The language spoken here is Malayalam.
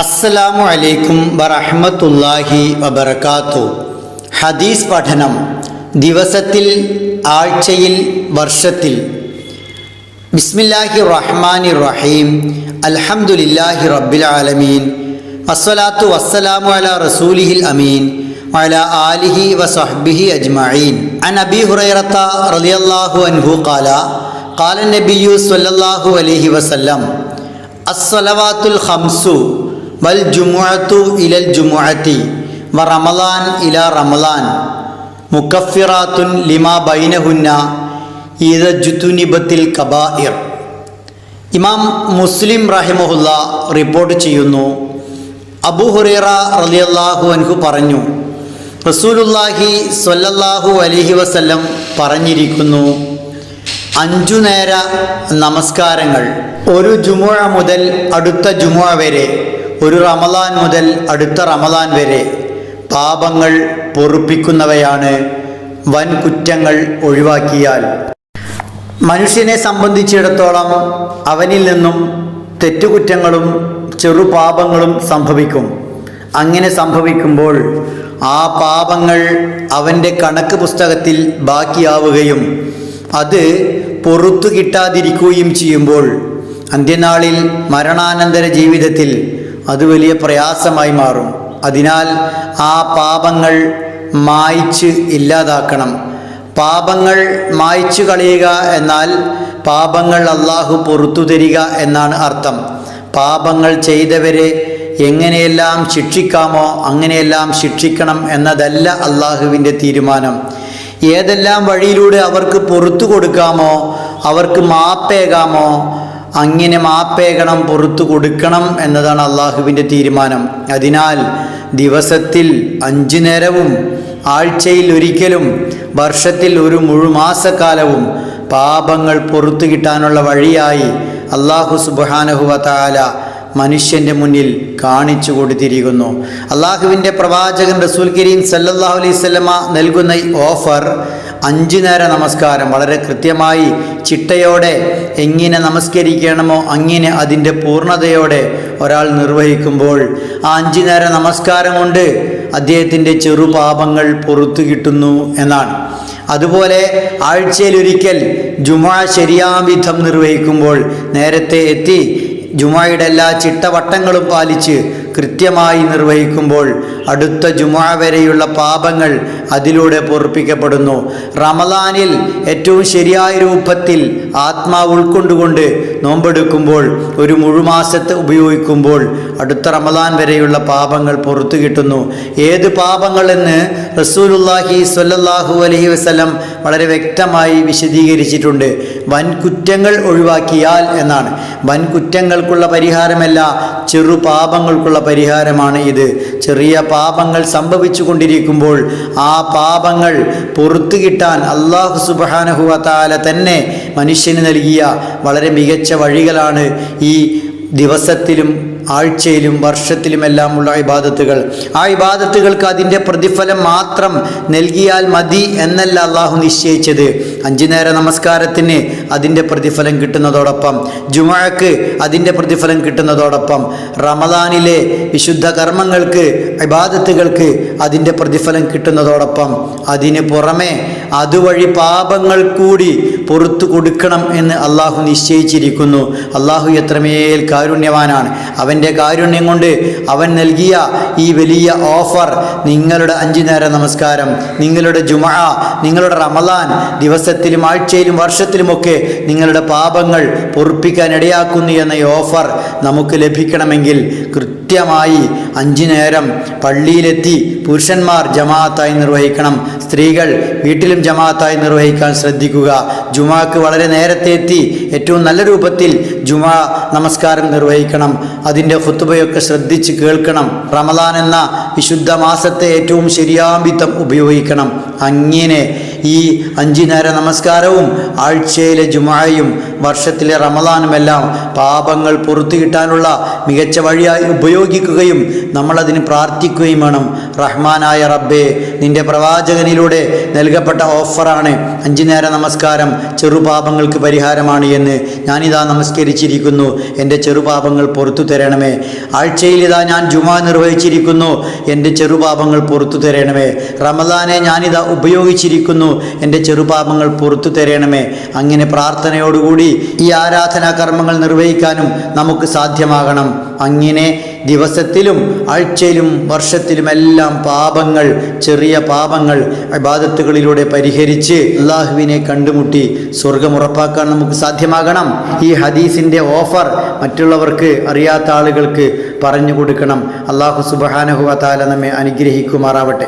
അസ്സലാമു അലൈക്കും വറഹ്മത്തുള്ളാഹി വബർക്കാത്തു ഹദീസ് പഠനം ദിവസത്തിൽ ആഴ്ചയിൽ വർഷത്തിൽ ബിസ്മില്ലാഹി റഹ്മാനി റഹീം അൽഹംദുലില്ലാഹി റബ്ബിൽ ആലമീൻ വസ്സലാത്തു വസ്സലാമു അല റസൂലിഹിൽ അമീൻ وعلى آله وصحبه أجمعين عن أبي هريرة رضي الله عنه قال قال النبي صلى الله عليه وسلم الصلوات الخمس വൽ ജുമുഅത്തു ഇലൽ ജുമുഅത്തി വ റമദാൻ ഇല റമദാൻ മുക്കഫിറാത്തുൻ ലിമാ ബൈനഹുന്ന ഇതജുത്തുനിബത്തിൽ കബാഇർ. ഇമാം മുസ്ലിം റഹിമഹുല്ല റിപ്പോർട്ട് ചെയ്യുന്നു. അബു ഹുറേറ റലിയല്ലാഹു അൻഹു പറഞ്ഞു റസൂലുല്ലാഹി സ്വല്ലല്ലാഹു അലഹി വസല്ലം പറഞ്ഞിരിക്കുന്നു അഞ്ചു നേര നമസ്കാരങ്ങൾ ഒരു ജുമുഴ മുതൽ അടുത്ത ജുമുഴ വരെ ഒരു റമദാൻ മുതൽ അടുത്ത റമദാൻ വരെ പാപങ്ങൾ പൊറുപ്പിക്കുന്നവയാണ് വൻ കുറ്റങ്ങൾ ഒഴിവാക്കിയാൽ. മനുഷ്യനെ സംബന്ധിച്ചിടത്തോളം അവനിൽ നിന്നും തെറ്റുകുറ്റങ്ങളും ചെറുപാപങ്ങളും സംഭവിക്കും. അങ്ങനെ സംഭവിക്കുമ്പോൾ ആ പാപങ്ങൾ അവന്റെ കണക്ക് പുസ്തകത്തിൽ ബാക്കിയാവുകയും അത് പൊറത്തു കിട്ടാതിരിക്കുകയും ചെയ്യുമ്പോൾ അന്ത്യനാളിൽ മരണാനന്തര ജീവിതത്തിൽ അത് വലിയ പ്രയാസമായി മാറും. അതിനാൽ ആ പാപങ്ങൾ മായ്ച്ച് ഇല്ലാതാക്കണം. പാപങ്ങൾ മായ്ച്ചു കളയുക എന്നാൽ പാപങ്ങൾ അള്ളാഹു പൊറത്തു തരിക എന്നാണ് അർത്ഥം. പാപങ്ങൾ ചെയ്തവരെ എങ്ങനെയെല്ലാം ശിക്ഷിക്കാമോ അങ്ങനെയെല്ലാം ശിക്ഷിക്കണം എന്നതല്ല അള്ളാഹുവിന്റെ തീരുമാനം. ഏതെല്ലാം വഴിയിലൂടെ അവർക്ക് പൊറത്തു കൊടുക്കാമോ അവർക്ക് മാപ്പേകാമോ അങ്ങനെ മാപ്പേകണം പുറത്തു കൊടുക്കണം എന്നതാണ് അള്ളാഹുവിന്റെ തീരുമാനം. അതിനാൽ ദിവസത്തിൽ അഞ്ചു നേരവും ആഴ്ചയിൽ ഒരിക്കലും വർഷത്തിൽ ഒരു മുഴുമാസക്കാലവും പാപങ്ങൾ പുറത്തു കിട്ടാനുള്ള വഴിയായി അള്ളാഹു സുബാനഹുവല മനുഷ്യന്റെ മുന്നിൽ കാണിച്ചു കൊടുത്തിരിക്കുന്നു. അള്ളാഹുവിന്റെ പ്രവാചകൻ റസൂൽ കരീം സല്ലല്ലാഹു അലൈഹി സ്വലമ നൽകുന്ന ഈ ഓഫർ അഞ്ചു നേര നമസ്കാരം. വളരെ കൃത്യമായി ചിട്ടയോടെ എങ്ങനെ നമസ്കരിക്കണമോ അങ്ങനെ അതിന്റെ പൂർണതയോടെ ഒരാൾ നിർവഹിക്കുമ്പോൾ ആ അഞ്ചു നേര നമസ്കാരം കൊണ്ട് അദ്ദേഹത്തിന്റെ ചെറുപാപങ്ങൾ പുറത്തു കിട്ടുന്നു എന്നാണ്. അതുപോലെ ആഴ്ചയിലൊരിക്കൽ ജുമാ ശരിയാവിധം നിർവഹിക്കുമ്പോൾ നേരത്തെ എത്തി ജുമായുടെ എല്ലാ ചിട്ടവട്ടങ്ങളും പാലിച്ച് കൃത്യമായി നിർവഹിക്കുമ്പോൾ അടുത്ത ജുമാ വരെയുള്ള പാപങ്ങൾ അതിലൂടെ പൊറപ്പിക്കപ്പെടുന്നു. റമദാനിൽ ഏറ്റവും ശരിയായ രൂപത്തിൽ ആത്മാവ് ഉൾക്കൊണ്ടുകൊണ്ട് നോമ്പെടുക്കുമ്പോൾ ഒരു മുഴുമാസത്തെ ഉപയോഗിക്കുമ്പോൾ അടുത്ത റമദാൻ വരെയുള്ള പാപങ്ങൾ പുറത്തു കിട്ടുന്നു. ഏത് പാപങ്ങളെന്ന് റസൂലുല്ലാഹി സ്വല്ലല്ലാഹു അലൈഹി വസല്ലം വളരെ വ്യക്തമായി വിശദീകരിച്ചിട്ടുണ്ട്. വൻ കുറ്റങ്ങൾ ഒഴിവാക്കിയാൽ എന്നാണ്. വൻ കുറ്റങ്ങൾക്കുള്ള പരിഹാരമല്ല ചെറു പാപങ്ങൾക്കുള്ള പരിഹാരമാണ് ഇത്. ചെറിയ പാപങ്ങൾ സംഭവിച്ചു കൊണ്ടിരിക്കുമ്പോൾ ആ പാപങ്ങൾ പുറത്തു കിട്ടാൻ അള്ളാഹു സുബാനഹുവാല തന്നെ മനുഷ്യന് നൽകിയ വളരെ മികച്ച വഴികളാണ് ഈ ദിവസത്തിലും ആഴ്ചയിലും വർഷത്തിലുമെല്ലാമുള്ള ഇബാദത്തുകൾ. ആ ഇബാദത്തുകൾക്ക് അതിന്റെ പ്രതിഫലം മാത്രം നൽകിയാൽ മതി എന്നല്ല അള്ളാഹു നിശ്ചയിച്ചത്. അഞ്ചു നേര നമസ്കാരത്തിന് അതിന്റെ പ്രതിഫലം കിട്ടുന്നതോടൊപ്പം ജുമഴക്ക് അതിന്റെ പ്രതിഫലം കിട്ടുന്നതോടൊപ്പം റമദാനിലെ വിശുദ്ധ കർമ്മങ്ങൾക്ക് ഇബാദത്തുകൾക്ക് അതിന്റെ പ്രതിഫലം കിട്ടുന്നതോടൊപ്പം അതിന് പുറമെ അതുവഴി പാപങ്ങൾ കൂടി പുറത്തു കൊടുക്കണം എന്ന് അള്ളാഹു നിശ്ചയിച്ചിരിക്കുന്നു. അള്ളാഹു എത്രമേൽ കാരുണ്യവാനാണ്. അവന്റെ കാരുണ്യം കൊണ്ട് അവൻ നൽകിയ ഈ വലിയ ഓഫർ നിങ്ങളുടെ അഞ്ചു നേര നമസ്കാരം നിങ്ങളുടെ ജുമ നിങ്ങളുടെ റമദാൻ ദിവസത്തിലും ആഴ്ചയിലും വർഷത്തിലുമൊക്കെ നിങ്ങളുടെ പാപങ്ങൾ പൊറുപ്പിക്കാൻ ഇടയാക്കുന്നു എന്ന ഓഫർ നമുക്ക് ലഭിക്കണമെങ്കിൽ കൃത്യമായി അഞ്ചു നേരം പള്ളിയിലെത്തി പുരുഷന്മാർ ജമാഅത്തായി നിർവഹിക്കണം. സ്ത്രീകൾ വീട്ടിലും ജമാഅത്തായി നിർവഹിക്കാൻ ശ്രദ്ധിക്കുക. ജുമാക്ക് വളരെ നേരത്തെ എത്തി ഏറ്റവും നല്ല രൂപത്തിൽ ജുമാ നമസ്കാരം നിർവഹിക്കണം. അതിന്റെ ഹുത്തുബയൊക്കെ ശ്രദ്ധിച്ച് കേൾക്കണം. റമദാൻ എന്ന വിശുദ്ധ മാസത്തെ ഏറ്റവും ശരിയാംബിത്തം ഉപയോഗിക്കണം. അങ്ങനെ ഈ അഞ്ചിനേര നമസ്കാരവും ആഴ്ചയിലെ ജുമായും വർഷത്തിലെ റമദാനുമെല്ലാം പാപങ്ങൾ പുറത്തു കിട്ടാനുള്ള മികച്ച വഴിയായി ഉപയോഗിക്കുകയും നമ്മളതിന് പ്രാർത്ഥിക്കുകയും വേണം. റഹ്മാനായ റബ്ബേ നിന്റെ പ്രവാചകനിലൂടെ നൽകപ്പെട്ട ഓഫറാണ്. അഞ്ചു നേര നമസ്കാരം. ചെറുപാപങ്ങൾക്ക് പരിഹാരമാണ് എന്ന് ഞാനിതാ നമസ്കരിച്ചിരിക്കുന്നു. എന്റെ ചെറുപാപങ്ങൾ പുറത്തു തരണമേ. ആഴ്ചയിൽ ഇതാ ഞാൻ ജുമാ നിർവഹിച്ചിരിക്കുന്നു. എന്റെ ചെറുപാപങ്ങൾ പുറത്തു തരണമേ. റമദാനെ ഞാനിതാ ഉപയോഗിച്ചിരിക്കുന്നു. എന്റെ ചെറുപാപങ്ങൾ പുറത്തു തരണമേ. അങ്ങനെ പ്രാർത്ഥനയോടുകൂടി ഈ ആരാധനാ കർമ്മങ്ങൾ നിർവഹിക്കാനും നമുക്ക് സാധ്യമാകണം. അങ്ങനെ ദിവസത്തിലും ആഴ്ചയിലും വർഷത്തിലുമെല്ലാം പാപങ്ങൾ ചെറിയ പാപങ്ങൾ അബാദത്തുകളിലൂടെ പരിഹരിച്ച് അള്ളാഹുവിനെ കണ്ടുമുട്ടി സ്വർഗം ഉറപ്പാക്കാൻ നമുക്ക് സാധ്യമാകണം. ഈ ഹദീസിന്റെ ഓഫർ മറ്റുള്ളവർക്ക് അറിയാത്ത ആളുകൾക്ക് പറഞ്ഞു കൊടുക്കണം. അള്ളാഹു സുബാനഹുവ താല നമ്മെ അനുഗ്രഹിക്കുമാറാവട്ടെ.